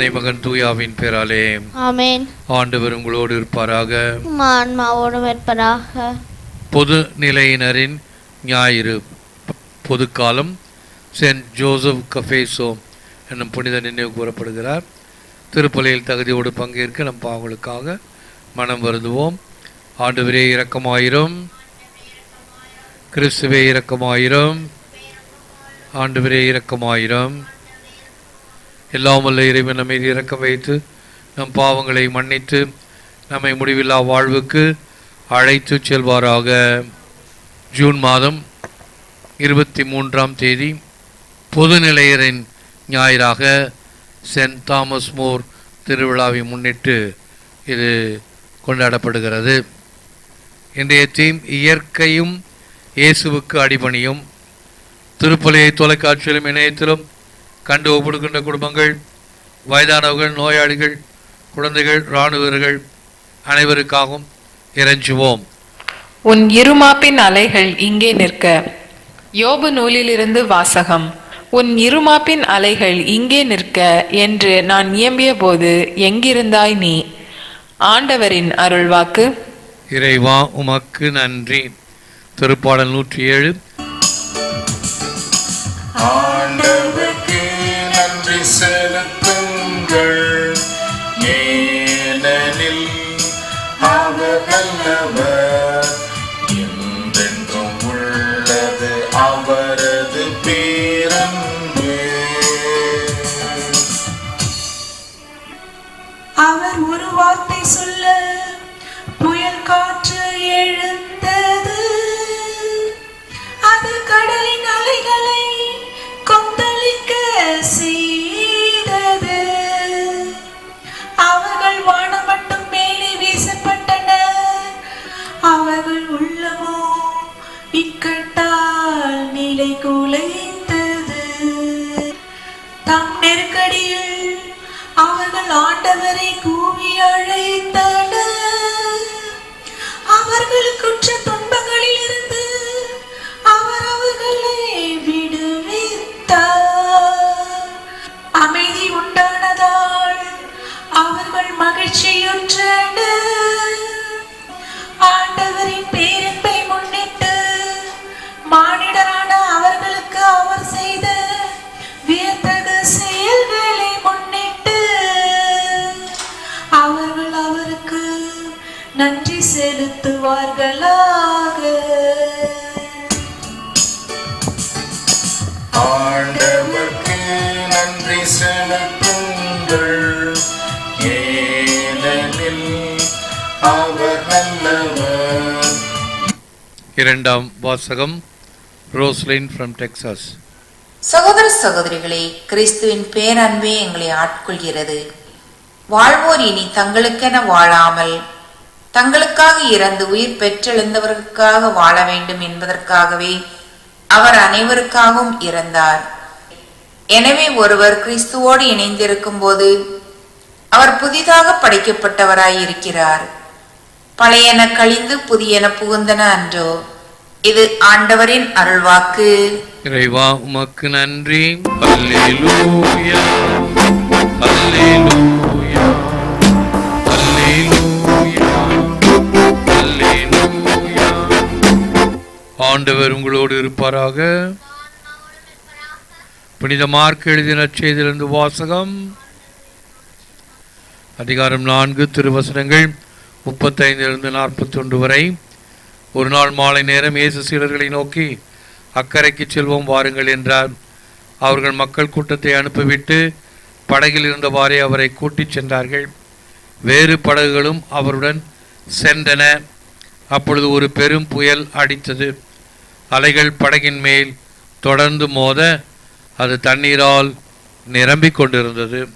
தந்தை மகன் தூயாவின் பேராலே. ஆமென். ஆண்டவர் உங்களோடு இருப்பாராக. ஆன்மாவோடும் இருப்பதாக பொது நிலையினரின் ஞாயிறு பொதுக்காலம் சென்ட் ஜோசப் கஃபேசோ என்னும் புனித நினைவு கூறப்படுகிறார். திருப்பலியில் தகுதியோடு பங்கேற்க நம் பாவங்களுக்காக மனம் வருந்துவோம். ஆண்டவரே இரக்கமாயிரும். கிறிஸ்துவே இரக்கமாயிரும். ஆண்டவரே இரக்கமாயிரும். எல்லாம் வல்ல இறைவன் நம்மை இறக்க வைத்து நம் பாவங்களை மன்னித்து நம்மை முடிவில்லா வாழ்வுக்கு அழைத்து செல்வாராக. ஜூன் மாதம் இருபத்தி மூன்றாம் தேதி பொதுநிலையரின் ஞாயிறாக சென்ட் தாமஸ் மோர் திருவிழாவை முன்னிட்டு இது கொண்டாடப்படுகிறது. இன்றைய தீம் இயற்கையும் இயேசுவுக்கு அடிபணியும். திருப்பலியை தொலைக்காட்சியிலும் இணையத்திலும் கண்டு ஒப்படுகின்ற குடும்பங்கள் வயதானவர்கள் நோயாளிகள் குழந்தைகள் இராணுவ வீரர்கள் அனைவருக்காகவும் இறைஞ்சுவோம். உன் இருமாப்பின் அலைகள் இங்கே நிற்க. யோபு நூலிலிருந்து வாசகம். உன் இருமாப்பின் அலைகள் இங்கே நிற்க என்று நான் இயம்பிய போது எங்கிருந்தாய் நீ? ஆண்டவரின் அருள்வாக்கு. இறைவா உமக்கு நன்றி. திருப்பாடல் நூற்றி ஏழு. ஆண்டவருக்கு ஏனெனில் அவர் நல்லவர் நிலை குலைந்தது. தம் நெருக்கடியில் அவர்கள் ஆண்டவரை கூவி அழைத்தனர். அவர்கள் குற்ற துன்பங்களில் இருந்து அவர் அவர்களை விடுவித்தார். அமைதி உண்டானதால் அவர்கள் மகிழ்ச்சியுற்றனர். ஆண்டவர் நன்றி செலுத்துவார்களாக. ஆண்டவருக்கு நன்றி செலுத்துங்கள். ஏனெனில் அவர் நல்லவர். இரண்டாம் வாசகம் ரோஸ்லின் ஃப்ரம் டெக்சாஸ் சகோதர சகோதரிகளே கிறிஸ்துவின் பேரன்பே எங்களை ஆட்கொள்கிறது. வாழ்வோர் இனி தங்களுக்கென வாழாமல் தங்களுக்காக இறந்து உயிர் பெற்றெழுந்தவர்களுக்காக வாழ வேண்டும் என்பதற்காகவே அவர் அனைவருக்காகவும் இறந்தார். எனவே ஒருவர் கிறிஸ்துவோடு இணைந்திருக்கும் போது அவர் புதிதாக படைக்கப்பட்டவராய் இருக்கிறார். பழையன கழிந்து புதியன புகுந்தன அன்றோ. இது ஆண்டவரின் அருள்வாக்கு. இறைவா உமக்கு நன்றி. அல்லேலூயா. அல்லேலூயா. ஆண்டவர் உங்களோடு இருப்பாராக. புனித மார்க் எழுதிய நற்செய்தியிலிருந்து வாசகம். அதிகாரம் நான்கு திருவசனங்கள் முப்பத்தைந்திலிருந்து நாற்பத்தி ஒன்று வரை. ஒரு நாள் மாலை நேரம் இயேசு சீடர்களை நோக்கி அக்கறைக்கு செல்வோம் வாருங்கள் என்றார். அவர்கள் மக்கள் கூட்டத்தை அனுப்பிவிட்டு படகில் இருந்தவாறே அவரை கூட்டிச் சென்றார்கள். வேறு படகுகளும் அவருடன் சென்றன. அப்பொழுது ஒரு பெரும் புயல் அடித்தது. அலைகள் படகின் மேல் தொடர்ந்து மோத அது தண்ணீரால் நிரம்பிக் கொண்டிருந்தது.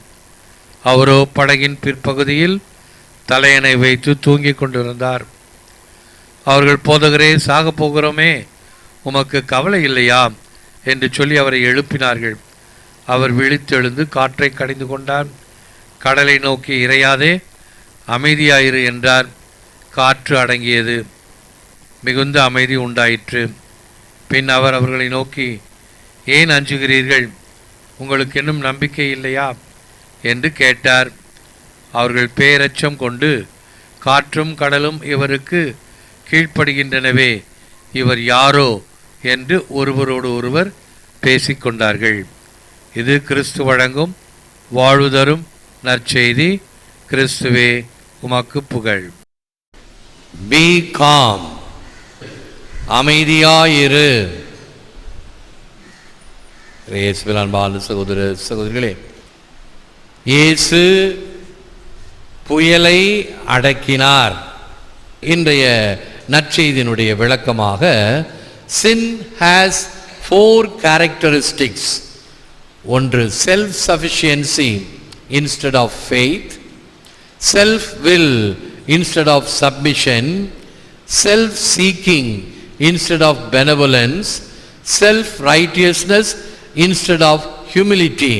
அவரோ படகின் பிற்பகுதியில் தலையணை வைத்து தூங்கிக் கொண்டிருந்தார். அவர்கள் போதகரே சாகப் போகிறோமே உமக்கு கவலை இல்லையா? என்று சொல்லி அவரை எழுப்பினார்கள். அவர் விழித்தெழுந்து காற்றை கடிந்து கொண்டார். கடலை நோக்கி இறையாதே அமைதியாயிரு என்றார். காற்று அடங்கியது மிகுந்த அமைதி உண்டாயிற்று. பின் அவர் அவர்களை நோக்கி ஏன் அஞ்சுகிறீர்கள்? உங்களுக்கு இன்னும் நம்பிக்கை இல்லையா? என்று கேட்டார். அவர்கள் பேரச்சம் கொண்டு காற்றும் கடலும் இவருக்கு கீழ்ப்படுகின்றனவே இவர் யாரோ? என்று ஒருவரோடு ஒருவர் பேசிக்கொண்டார்கள் இது கிறிஸ்து வழங்கும் வாழ்வுதரும் நற்செய்தி. கிறிஸ்துவே உமக்கு புகழ். பி காம் அமைதியாயிரு. அன்பான சகோதர சகோதரிகளே இயேசு புயலை அடக்கினார். இன்றைய நற்செய்தியினுடைய விளக்கமாக சின் ஹேஸ் ஃபோர் கேரக்டரிஸ்டிக்ஸ் ஒன்று self sufficiency instead of faith self will instead of submission self seeking instead of benevolence self righteousness instead of humility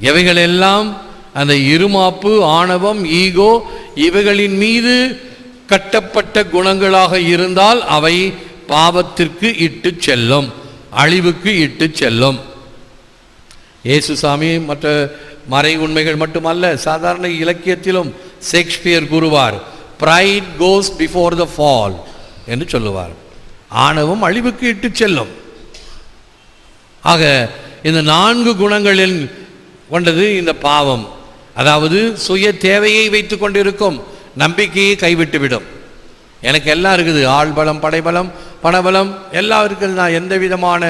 எவைகளெல்லாம் அந்த இருமாப்பு ஆணவம் ஈகோ இவைகளின் மீது கட்டப்பட்ட குணங்களாக இருந்தால் அவை பாவத்திற்கு இட்டு செல்லும் அழிவுக்கு இட்டு செல்லும். இயேசுசாமி மற்ற மறை உண்மைகள் மட்டுமல்ல சாதாரண இலக்கியத்திலும் ஷேக்ஸ்பியர் கூறுவார் pride goes before the fall என்று சொல்லுவார். ஆணவம் அழிவுக்கு இட்டு செல்லும். ஆக இந்த நான்கு குணங்களில் கொண்டது இந்த பாவம். அதாவது சுய தேவையை வைத்து கொண்டிருக்கும் நம்பிக்கையை கைவிட்டுவிடும். எனக்கு எல்லாம் இருக்குது. ஆள்பலம் படைபலம் பணபலம் எல்லாம் இருக்குது. நான் எந்த விதமான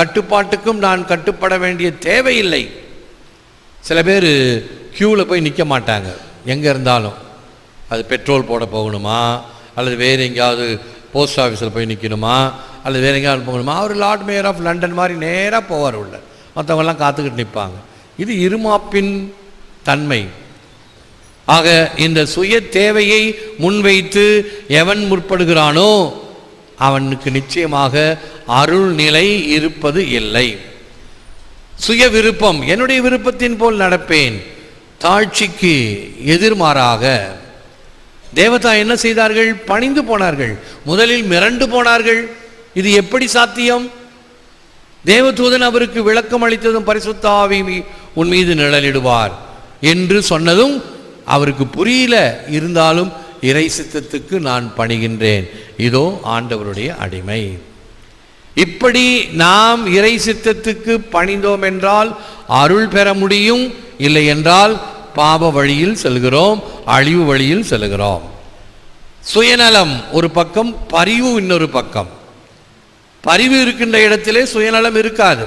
கட்டுப்பாட்டுக்கும் நான் கட்டுப்பட வேண்டிய தேவையில்லை. சில பேர் க்யூவில் போய் நிற்க மாட்டாங்க. எங்கே இருந்தாலும். அது பெட்ரோல் போட போகணுமா? அல்லது வேறு எங்கேயாவது போஸ்ட் ஆஃபீஸில் போய் நிற்கணுமா அல்லது வேறு எங்கேயாவது போகணுமா? அவர் லார்ட் மேயர் ஆஃப் லண்டன் மாதிரி நேராக போவார் உள்ள. மற்றவங்கெல்லாம் காத்துக்கிட்டு நிற்பாங்க இது இருமாப்பின் தன்மை. ஆக இந்த சுய தேவையை முன்வைத்து எவன் முற்படுகிறானோ அவனுக்கு நிச்சயமாக அருள்நிலை இருப்பது இல்லை. சுய விருப்பம். என்னுடைய விருப்பத்தின் போல் நடப்பேன். தாழ்ச்சிக்கு எதிர்மாறாக தேவதா என்ன செய்தார்கள்? பணிந்து போனார்கள். முதலில் மிரண்டு போனார்கள். இது எப்படி சாத்தியம்? தேவதூதன் அவருக்கு விளக்கம் அளித்ததும் பரிசுத்தாவி உன் மீது நிழலிடுவார் என்று சொன்னதும் அவருக்கு புரியல. இருந்தாலும் இறை சித்தத்துக்கு நான் பணிகின்றேன். இதோ ஆண்டவருடைய அடிமை. இப்படி நாம் இறை சித்தத்துக்கு பணிந்தோம் என்றால் அருள் பெற முடியும். இல்லை என்றால் பாவ வழியில் செல்கிறோம் அழிவு வழியில் செல்கிறோம். சுயநலம் ஒரு பக்கம் பரிவு இன்னொரு பக்கம். பரிவு இருக்கின்ற இடத்திலே சுயநலம் இருக்காது.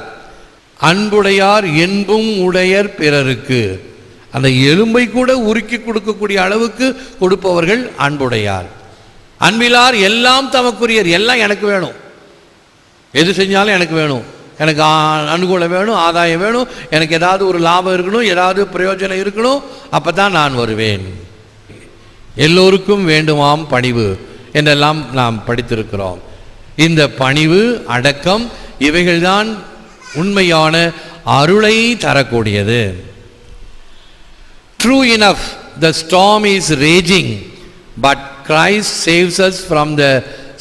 அன்புடையார் என்பும் உடையர் பிறருக்கு. அந்த எலும்பை கூட உருக்கி கொடுக்கக்கூடிய அளவுக்கு கொடுப்பவர்கள் அன்புடையார். அன்பிலார் எல்லாம் தமக்குரியர் எல்லாம் எனக்கு வேணும். எது செஞ்சாலும் எனக்கு வேணும். எனக்கு அனுகூலம் வேணும் ஆதாயம் வேணும் எனக்கு ஏதாவது ஒரு லாபம் இருக்கணும் ஏதாவது பிரயோஜனம் இருக்கணும் அப்போ தான் நான் வருவேன். எல்லோருக்கும் வேண்டுமாம் பணிவு என்றெல்லாம் நாம் படித்திருக்கிறோம். இந்த பணிவு அடக்கம் இவைகள்தான் உண்மையான அருளை தரக்கூடியது. True enough the storm is raging but Christ saves us from the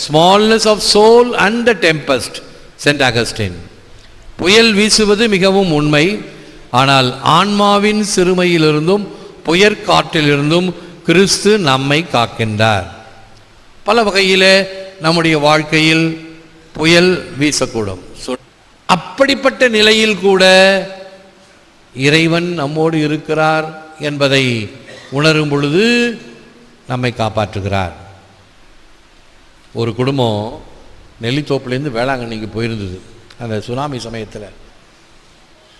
smallness of soul and the tempest saint Augustine புயல் வீசுவது மிகவும் உண்மை. ஆனால் ஆன்மாவின் சிறுமையிலிருந்தும் புயற்காற்றிலிருந்தும் கிறிஸ்து நம்மை காக்கின்றார். பல வகையில் நம்முடைய வாழ்க்கையில் புயல் வீசக்கூடும். அப்படிப்பட்ட நிலையில் கூட இறைவன் நம்மோடு இருக்கிறார் என்பதை உணரும் பொழுது நம்மை காப்பாற்றுகிறார். ஒரு குடும்பம் நெல்லித்தோப்புலேருந்து வேளாங்கண்ணிக்கு போயிருந்தது. அந்த சுனாமி சமயத்தில்.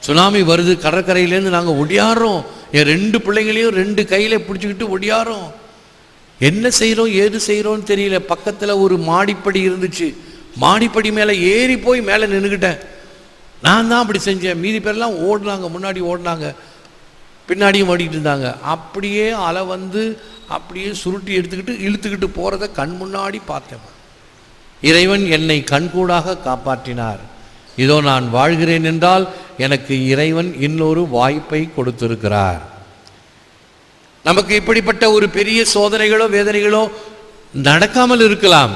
சுனாமி வருது கடற்கரையிலேருந்து நாங்கள் ஒடியாடுறோம் என் ரெண்டு பிள்ளைங்களையும் ரெண்டு கையில் பிடிச்சிக்கிட்டு ஒடியாடுறோம் என்ன செய்கிறோம் ஏது செய்கிறோன்னு தெரியல. பக்கத்தில் ஒரு மாடிப்படி இருந்துச்சு. மாடிப்படி மேலே ஏறி போய் மேலே நின்றுக்கிட்டேன் நான் தான் அப்படி செஞ்சேன். மீதி பேர்லாம் ஓடினாங்க முன்னாடி ஓடினாங்க. பின்னாடியும் ஓடிக்கிட்டு இருந்தாங்க. அப்படியே அலை வந்து அப்படியே சுருட்டி எடுத்துக்கிட்டு இழுத்துக்கிட்டு போகிறத கண் முன்னாடி பார்த்தேன். இறைவன் என்னை கண்கூடாக காப்பாற்றினார். இதோ நான் வாழ்கிறேன் என்றால் எனக்கு இறைவன் இன்னொரு வாய்ப்பை கொடுத்திருக்கிறார். நமக்கு இப்படிப்பட்ட ஒரு பெரிய சோதனைகளோ வேதனைகளோ நடக்காமல் இருக்கலாம்.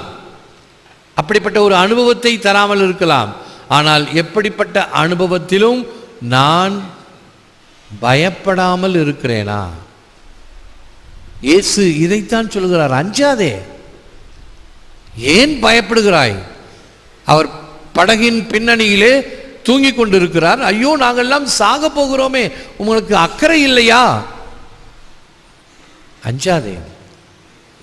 அப்படிப்பட்ட ஒரு அனுபவத்தை தராமல் இருக்கலாம். ஆனால் எப்படிப்பட்ட அனுபவத்திலும் நான் பயப்படாமல் இருக்கிறேனா? இயேசு இதைத்தான் சொல்கிறார் அஞ்சாதே. ஏன் பயப்படுகிறாய்? அவர் படகின் பின்னணியிலே தூங்கிக் கொண்டிருக்கிறார். ஐயோ நாங்கெல்லாம் சாக போகிறோமே. உங்களுக்கு அக்கறை இல்லையா? அஞ்சாதே.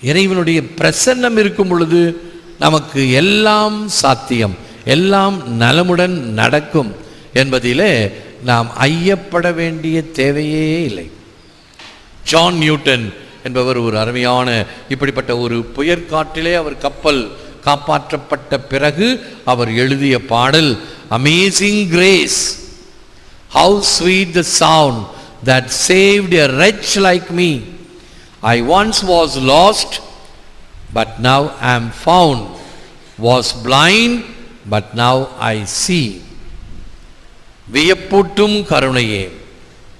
இறைவனுடைய பிரசன்னம் இருக்கும் பொழுது நமக்கு எல்லாம் சாத்தியம். எல்லாம் நலமுடன் நடக்கும் என்பதிலே நாம் ஐயப்பட வேண்டிய தேவையே இல்லை. ஜான் நியூட்டன் என்பவர் ஒரு அருமையான இப்படிப்பட்ட ஒரு புயற்காற்றிலே அவர் கப்பல் காப்பாற்றப்பட்ட பிறகு அவர் எழுதிய பாடல் amazing grace how sweet the sound that saved a wretch like me I once was lost but now am found was blind but now I see வியப்பூட்டும் கருணையே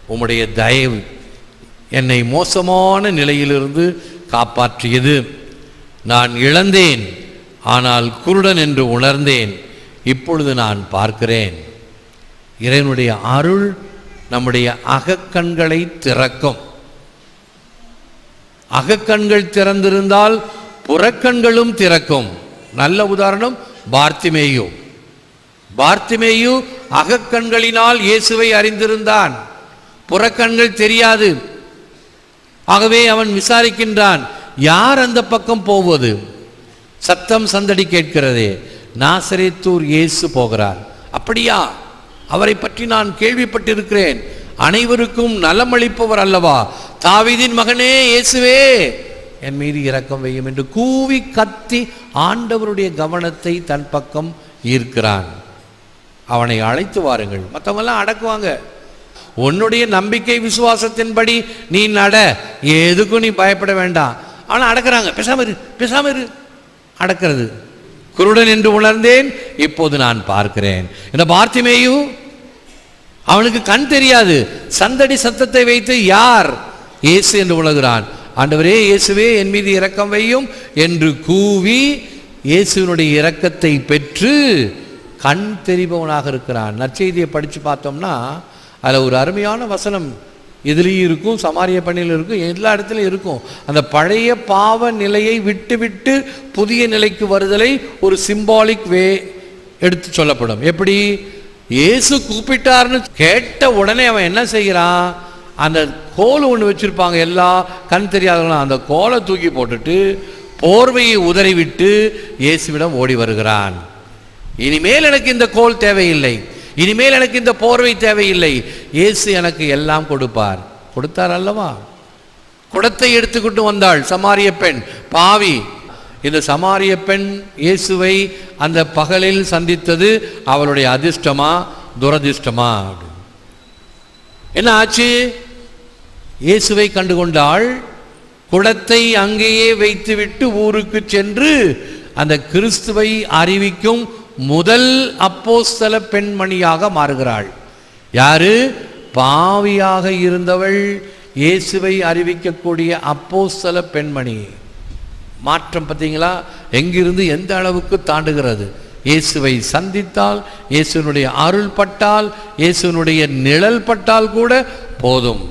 உம்முடைய தயவு என்னை மோசமான நிலையிலிருந்து காப்பாற்றியது. நான் இழந்தேன் ஆனால் குருடன் என்று உணர்ந்தேன் இப்பொழுது நான் பார்க்கிறேன். இறைவனுடைய அருள் நம்முடைய அகக்கண்களை திறக்கும். அகக்கண்கள் திறந்திருந்தால் புறக்கண்களும் திறக்கும். நல்ல உதாரணம் பார்த்திமேயு. பார்த்திமேயு அகக்கண்களினால் இயேசுவை அறிந்திருந்தான். புறக்கண்கள் தெரியாது. ஆகவே அவன் விசாரிக்கின்றான் யார் அந்த பக்கம் போவது? சத்தம் சந்தடி கேட்கிறதே. நாசரேத்தூர் இயேசு போகிறார். அப்படியா? அவரை பற்றி நான் கேள்விப்பட்டிருக்கிறேன். அனைவருக்கும் நலமளிப்பவர் அல்லவா? தாவிதின் மகனே இயேசுவே. என் மீது இரக்கம் வையும் என்று கூவி கத்தி ஆண்டவருடைய கவனத்தை தன் பக்கம் ஈர்க்கிறான். அவனை அழைத்து வாருங்கள். மற்றவங்கெல்லாம் அடக்குவாங்க. உன்னுடைய நம்பிக்கை விசுவாசத்தின்படி நீ நட. எதுக்கும் நீ பயப்பட வேண்டாம். ஆனால் அடக்குறாங்க. பேசாம இரு. பேசாம இரு. அடக்கிறது. குருடன் என்று உணர்ந்தேன் இப்போது நான் பார்க்கிறேன். இந்த பார்த்திமேயு அவனுக்கு கண் தெரியாது. சந்தடி சத்தத்தை வைத்து யார் இயேசு என்று உணர்கிறான்? ஆண்டவரே இயேசுவே என் மீது இரக்கம் வையும் என்று கூவி இயேசுவினுடைய இரக்கத்தை பெற்று கண் தெரிபவனாக இருக்கிறான். நற்செய்தியை படித்து பார்த்தோம்னா அதில் ஒரு அருமையான வசனம் இதுலேயும் இருக்கும் சமாரிய பணியில் இருக்கும் எல்லா இடத்துலையும் இருக்கும். அந்த பழைய பாவ நிலையை விட்டு விட்டு புதிய நிலைக்கு வருதலை ஒரு சிம்பாலிக் வே எடுத்து சொல்லப்படும். எப்படி? இயேசு கூப்பிட்டார்னு கேட்ட உடனே அவன் என்ன செய்கிறான்? அந்த கோல் ஒன்று வச்சுருப்பாங்க எல்லா கண் தெரியாதவங்களும். அந்த கோலை தூக்கி போட்டுட்டு போர்வையை உதறிவிட்டு இயேசுவிடம் ஓடி வருகிறான். இனிமேல் எனக்கு இந்த கோல் தேவையில்லை. இனிமேல் எனக்கு இந்த போர்வை தேவையில்லை. இயேசு எனக்கு எல்லாம் கொடுப்பார். கொடுத்தார் அல்லவா? குடத்தை எடுத்துக்கிட்டு வந்தாள் சமாரிய பெண். பாவி இந்த சமாரிய பெண் இயேசுவை அந்த பகலில் சந்தித்தது அவளுடைய அதிர்ஷ்டமா? துரதிர்ஷ்டமா? என்ன ஆச்சு? இயேசுவை கண்டுகொண்டாள். குடத்தை அங்கேயே வைத்துவிட்டு ஊருக்கு சென்று அந்த கிறிஸ்துவை அறிவிக்கும் முதல் அப்போஸ்தல பெண்மணியாக மாறுகிறாள். யாரு? பாவியாக இருந்தவள் இயேசுவை அறிவிக்கக்கூடிய அப்போஸ்தல பெண்மணி. மாற்றம் பார்த்தீங்களா? எங்கிருந்து எந்த அளவுக்கு தாண்டுகிறது? இயேசுவை சந்தித்தால் இயேசுனுடைய அருள் பட்டால் இயேசுனுடைய நிழல் பட்டால் கூட போதும்.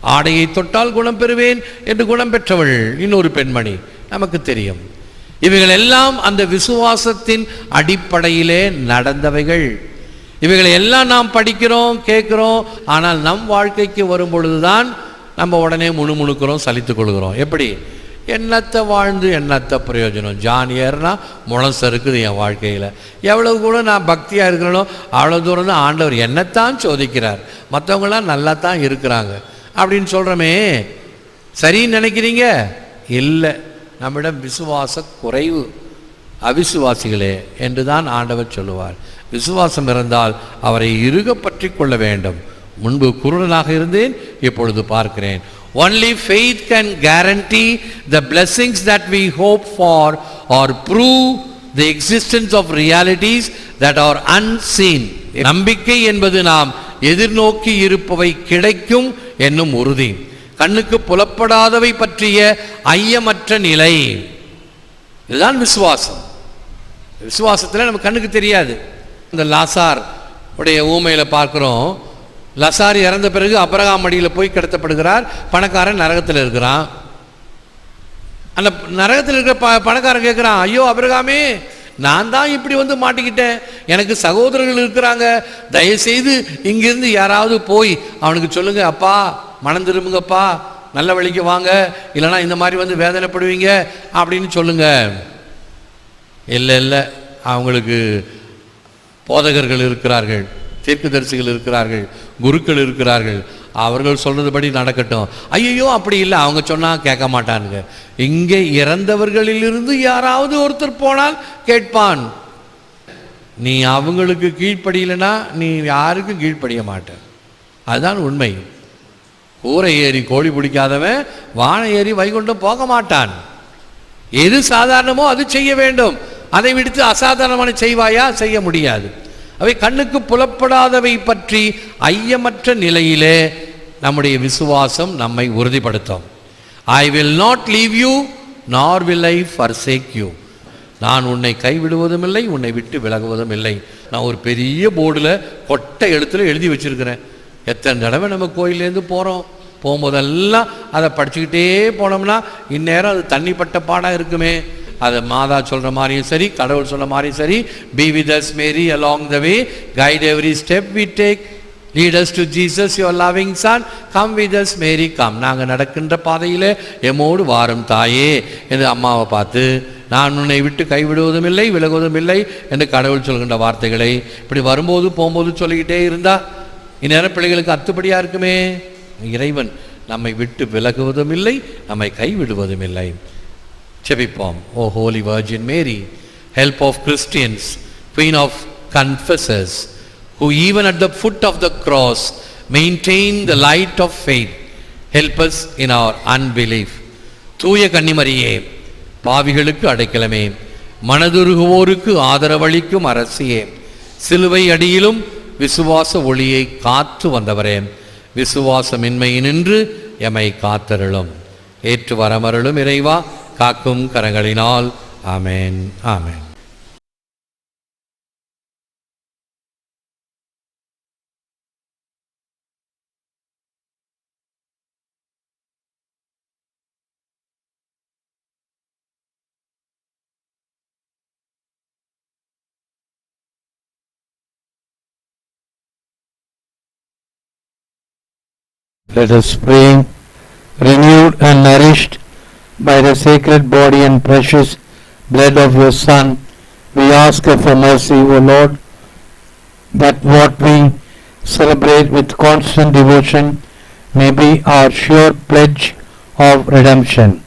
ஆடையை தொட்டால் குணம் பெறுவேன் என்று குணம் பெற்றவள் இன்னொரு பெண்மணி. நமக்கு தெரியும். இவைகள் எல்லாம் அந்த விசுவாசத்தின் அடிப்படையிலே நடந்தவைகள். இவைகளை எல்லாம் நாம் படிக்கிறோம் கேட்குறோம் ஆனால் நம் வாழ்க்கைக்கு வரும் பொழுதுதான் நம்ம உடனே முணுமுணுக்கிறோம் சலித்து கொள்கிறோம். எப்படி? என்னத்தை வாழ்ந்து என்னத்தை பிரயோஜனம்? ஜான் ஏறுனா முழசு இருக்குது என் வாழ்க்கையில். எவ்வளவு கூட நான் பக்தியாக இருக்கிறனோ அவ்வளோ தூரம் தான் ஆண்டவர் என்னத்தான் சோதிக்கிறார். மற்றவங்களாம் நல்லா தான் இருக்கிறாங்க. அப்படின்னு சொல்கிறோமே சரின்னு நினைக்கிறீங்க? இல்லை. நம்மிடம் விசுவாச குறைவு. அவிசுவாசிகளே என்று தான் ஆண்டவர் சொல்லுவார். விசுவாசம் இருந்தால் அவரை இறுக பற்றி கொள்ள வேண்டும். முன்பு குருடனாக இருந்தேன் இப்பொழுது பார்க்கிறேன். Only faith can guarantee the blessings that we hope for or prove the existence of realities that are unseen. நம்பிக்கை என்பது நாம் எதிர்நோக்கி இருப்பவை கிடைக்கும் என்னும் உறுதி. கண்ணுக்கு புலப்படாதவை பற்றிய ஐயமற்ற நிலை. இதுதான் விசுவாசம். விசுவாசத்தில் நம்ம கண்ணுக்கு தெரியாது. இந்த லாசார் உடைய ஊமையில் பார்க்குறோம். லசார் இறந்த பிறகு அபரகாம் அடியில் போய் கிடத்தப்படுகிறார். பணக்காரன் நரகத்தில் இருக்கிறான். அந்த நரகத்தில் இருக்கிற ப பணக்காரன் கேட்குறான் ஐயோ அபரகாமே நான் தான் இப்படி வந்து மாட்டிக்கிட்டேன். எனக்கு சகோதரர்கள் இருக்கிறாங்க. தயவுசெய்து இங்கிருந்து யாராவது போய் அவனுக்கு சொல்லுங்கள் அப்பா மனம் திரும்புங்கப்பா. நல்ல வழிக்கு வாங்க. இல்லைன்னா இந்த மாதிரி வந்து வேதனைப்படுவீங்க அப்படின்னு சொல்லுங்க. இல்லை இல்லை. அவங்களுக்கு போதகர்கள் இருக்கிறார்கள் தீர்க்கதரிசிகள் இருக்கிறார்கள் குருக்கள் இருக்கிறார்கள். அவர்கள் சொல்றதுபடி நடக்கட்டும். ஐயோ அப்படி இல்லை. அவங்க சொன்னால் கேட்க மாட்டானுங்க. இங்கே இறந்தவர்களிலிருந்து யாராவது ஒருத்தர் போனால் கேட்பான். நீ அவங்களுக்கு கீழ்ப்படியலைன்னா நீ யாருக்கும் கீழ்ப்படிய மாட்ட. அதுதான் உண்மை. கூரை ஏறி கோழி பிடிக்காதவன் வானை ஏறி வைகுண்டம் போக மாட்டான். எது சாதாரணமோ அது செய்ய வேண்டும். அதை விடுத்து அசாதாரணமான செய்வாயா? செய்ய முடியாது. அவை கண்ணுக்கு புலப்படாதவை பற்றி ஐயமற்ற நிலையிலே நம்முடைய விசுவாசம் நம்மை உறுதிப்படுத்தும். I will not leave you nor will I forsake you நான் உன்னை கைவிடுவதும் இல்லை உன்னை விட்டு விலகுவதும் இல்லை நான் ஒரு பெரிய போர்டில் கொட்டை எழுத்துல எழுதி வச்சிருக்கிறேன். எத்தனை தடவை நம்ம கோயிலேருந்து போகிறோம் போகும்போதெல்லாம் அதை படிச்சுக்கிட்டே போனோம்னா இந்நேரம் அது தண்ணிப்பட்ட பாடாக இருக்குமே. அதை மாதா சொல்கிற மாதிரியும் சரி கடவுள் சொல்கிற மாதிரியும் சரி be with us Mary along the way guide every step we take lead us to Jesus your loving son come with us Mary come நாங்கள் நடக்கின்ற பாதையில் எம்மோடு வாரம் தாயே. என்று அம்மாவை பார்த்து நான் உன்னை விட்டு கைவிடுவதும் இல்லை விலகுவதும் இல்லை என்று கடவுள் சொல்கின்ற வார்த்தைகளை இப்படி வரும்போது போகும்போது சொல்லிக்கிட்டே இருந்தால் இந்நேரம் பிள்ளைகளுக்கு அத்துப்படியாக இருக்குமே? இறைவன் நம்மை விட்டு விலகுவதும் இல்லை நம்மை கைவிடுவதும் இல்லை செபிப்போம். O holy virgin Mary help of Christians queen of confessors who even at the foot of the cross maintain the light of faith help in in unbelief. தூய கன்னிமரியே பாவிகளுக்கு அடைக்கலமே. மனதுருகுவோருக்கு ஆதரவளிக்கும் அரசியே. சிலுவை அடியிலும் விசுவாச ஒளியை காத்து வந்தவரே. விசுவாசமின்மையினின்று எமை காத்தருளும். ஏற்று வரமருளும் இறைவா காக்கும் கரங்களினால். ஆமேன் ஆமேன். Let us pray, renewed and nourished by the sacred body and precious blood of your Son, we ask for mercy, O Lord, that what we celebrate with constant devotion may be our sure pledge of redemption.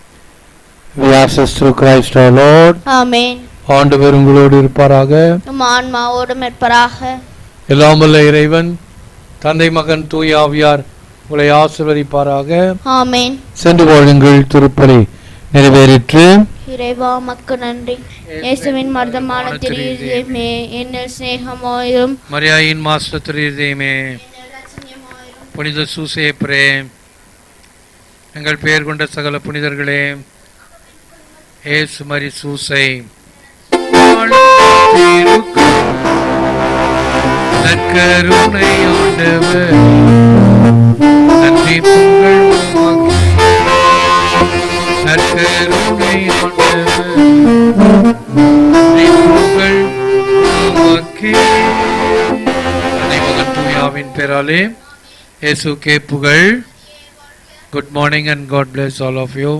We ask this through Christ our Lord. ஆமென் ஆண்டவர் உங்களோடு இருப்பாராக உம் ஆன்மாவோடும் இருப்பராக எல்லாம் வல்ல இறைவன் தந்தை மகன் தூய ஆவியார் உங்களை ஆசிர்வதிப்பாராக. ஆமென். சென்று வாழுங்கள் திருப்பலி நிறைவேறிற்று. இறைவா மக்கு நன்றி. இயேசுவின் மர்தமான திரியமே என்னில் சிநேகமாயிரும். மரியாயின் மாஸ்டர் திருதயமே புனித சூசேப்பரே எங்கள் பெயர் கொண்ட சகல புனிதர்களே ஏசு மரி சூசை. ஆண்டவர் நன்றி பொங்கல் உமக்கு. நற்கருணை ஆண்டவர் நன்றி தூயாவின் இயேசுக்கே புகழ். Good morning and God bless all of you